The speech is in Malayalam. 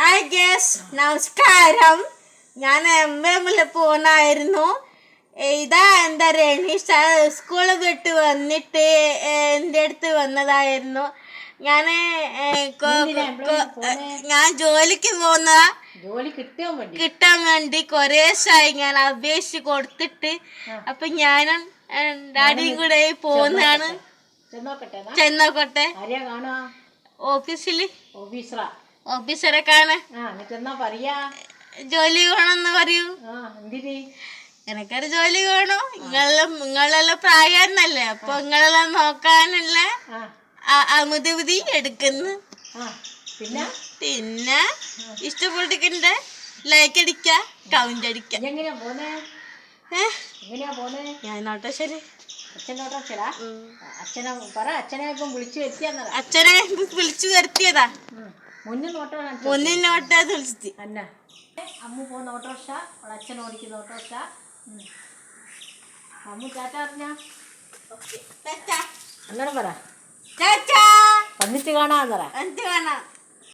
ഹായ് ഗേസ് നമസ്കാരം. ഞാൻ എം എമ്മിൽ പോകണമായിരുന്നു ഇതാ എന്താ രനീഷ സ്കൂൾ വിട്ട് വന്നിട്ട് എന്റെ അടുത്ത് വന്നതായിരുന്നു. ഞാൻ ഞാൻ ജോലിക്ക് പോന്ന. ജോലി കിട്ടാൻ വേണ്ടി. കിട്ടാൻ വേണ്ടി കുറേ ദിവസമായി ഞാൻ അപേക്ഷിച്ച് കൊടുത്തിട്ട്. അപ്പൊ ഞാനും ഡാഡിയും കൂടെ പോന്നാണ്. ചെന്നോക്കട്ടെ ഓഫീസിൽ ഓഫീസറാ. ഓഫീസറെ കാണാൻ ആ എന്നിട്ട് എന്നാ പറയാ? ജോലി വേണമെന്ന് പറയൂ. എനക്കൊരു ജോലി വേണം. നിങ്ങളെല്ലാം നിങ്ങളെല്ലാം പ്രായന്നല്ലേ അപ്പൊ നിങ്ങളെല്ലാം നോക്കാനുള്ള അമിതവിധി എടുക്കുന്നു. പിന്നെ? പിന്നെ ഇഷ്ടപ്പെട്ടിട്ടുണ്ട്. ലൈക്ക് അടിക്ക കൗണ്ട് അടിക്ക ഞാൻ അച്ഛനെ വിളിച്ചു വരുത്തിയതാ. മുന്നിൽ അന്ന അമ്മ പോകുന്ന ഓട്ടോറിക്ഷ അച്ഛൻ ഓടിക്കുന്ന ഓട്ടോറിക്ഷ. അമ്മു ചാറ്റ അറിഞ്ഞ അന്നേരം പറ. എന്ത് വേണം